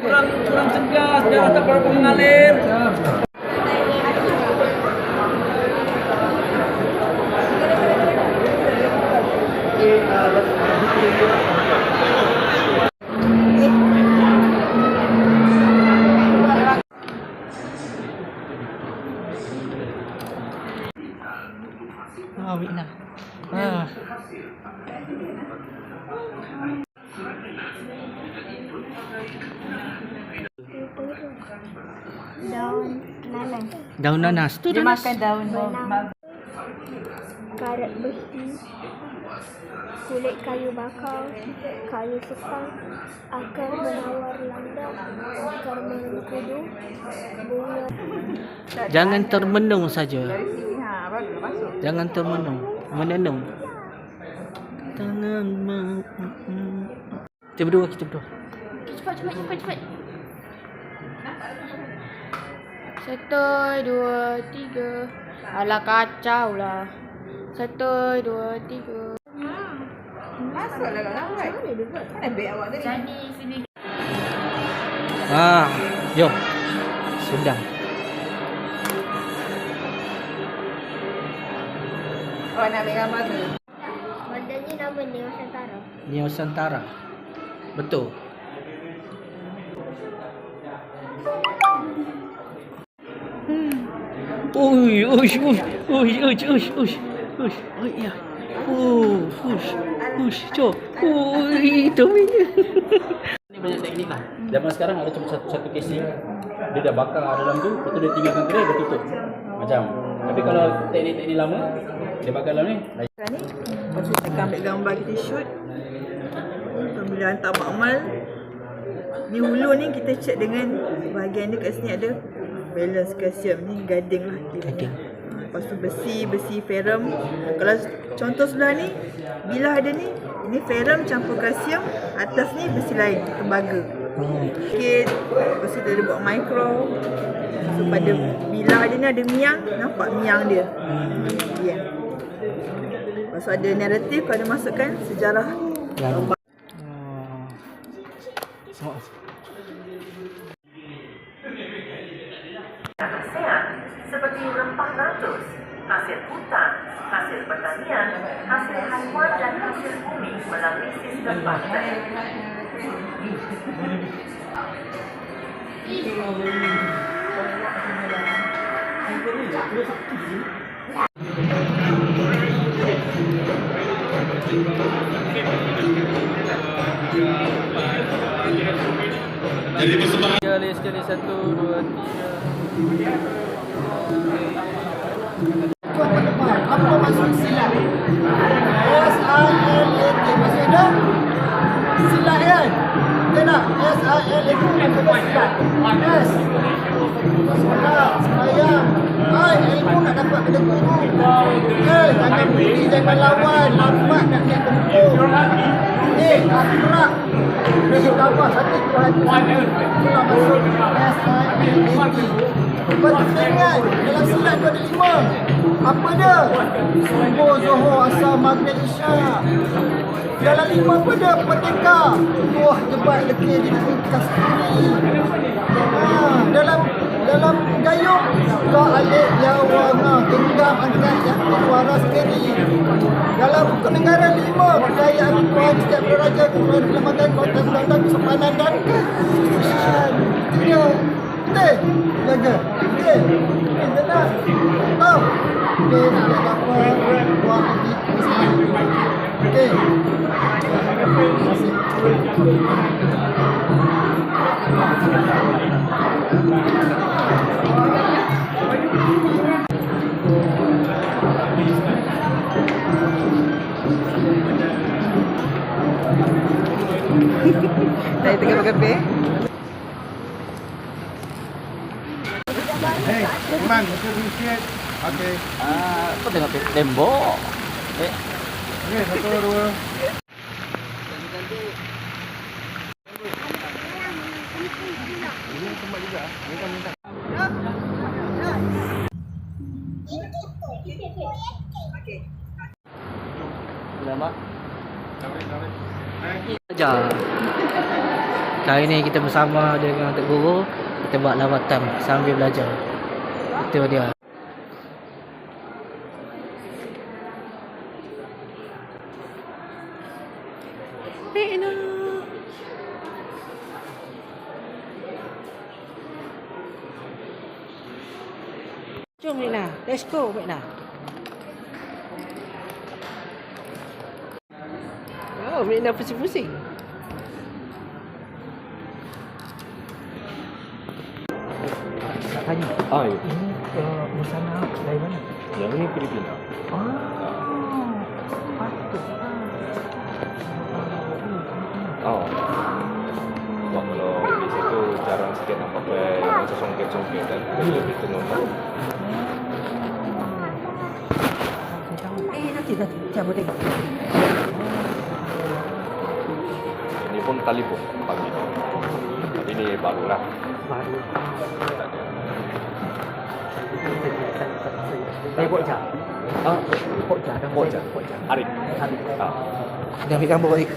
kurang kurang jelas darah tak perlu mengalir Oh, we. Ah daun nanas, Daun nanas. Tu Dia nanas. makan daun karet besi, kulit kayu bakar, kayu sepang, akar menawar landak, akar mengkudu, bunga Jangan termenung saja. Ha, baru masuk. Jangan termenung. Menenung. Tangan Kita berdua, kita berdua. Cepat, cepat, cepat, cepat. Satu, dua, tiga. Alah kacau lah. Satu, dua, tiga. Masuklah kat lambat. Mana beg awak tadi? Jadi sini. Ah, jom. Sudah. Awak nak ambil gambar tu? Nama Neo Santara. Neo Santara. Betul. Ui, ush, ush, ush, ush, ush, ush, ush, ush, ya. Uh, ush, ush, cok. Ui, itu punya. Ini banyak teknik lah. Zaman sekarang ada cuma satu, satu casing. Dia dah bakar dalam tu, lepas tu dia tinggalkan kedai, dia tutup. Macam. Tapi kalau teknik-teknik lama, dia bakar dalam ni, lain. Lepas tu kita akan ambil gambar kita shoot. Bila hantar makmal. Ni hulu ni kita check dengan bahagian ni kat sini ada balance kalsium ni gading lah. Gading. Lepas tu besi, besi ferrum. Kalau contoh sebelah ni, bila ada ni, ni ferrum campur kalsium, atas ni besi lain, tembaga. Hmm. Sikit, lepas tu dia ada buat micro. So pada bilah dia ni ada miang, nampak miang dia. Ya. Lepas tu ada naratif kalau dia masukkan sejarah. Ah. ASEAN seperti rempah ratus, hasil hutan, hasil pertanian, hasil haiwan dan hasil bumi melalui sistem Jadi bersemangat. Tiga list satu dua tiga. Apa maksud sila? S A L A T maksud apa? Kan? Kena S A L A T maksud. Yes. jangan beri jangan lawan lambat nak siap tempur eh tak silap besok tambah satu tu hati itulah masuk best time ini dalam silat tu ada lima apa dia sumbo zohor asal magnet isya dalam lima apa dia peteka wah jebat lekir di kulitas kiri dalam dalam gayung suka alik ha, ya warna tunggang angkat yang suara sekali dalam negara lima kekayaan kuat setiap raja kepada kelembatan kota selatan kesempatan dan kesempatan ya betul jaga betul tahu Okey, nak buat apa? Buat ini bersama. Okey. Terima kasih. Tayo taga magabi. Hey, man, what's your shit? Okay. Ah, uh, pwede nga tembo. Eh. Yes, ako ro. Okay. Lama. Dawit, dawit. Ajar. Kali ni kita bersama dengan Tok Guru. Kita buat lawatan sambil belajar. Itu dia. Jom Rina, let's go Oh, Rina pusing-pusing Tak tanya Ah, ya. Ini uh, busana dari mana? Yang ini Filipina. Patut Oh. Wah, kalau di situ jarang sikit nak pakai macam songket-songket kan. Jadi lebih kan. Eh, nanti, nanti. Jangan boleh tengok. Pun pun pagi. Tapi ini baru lah. Baru. Saya buat jam. Ah, Buat jam. Pok je. Arif. Hari. Ah. Ambil gambar balik.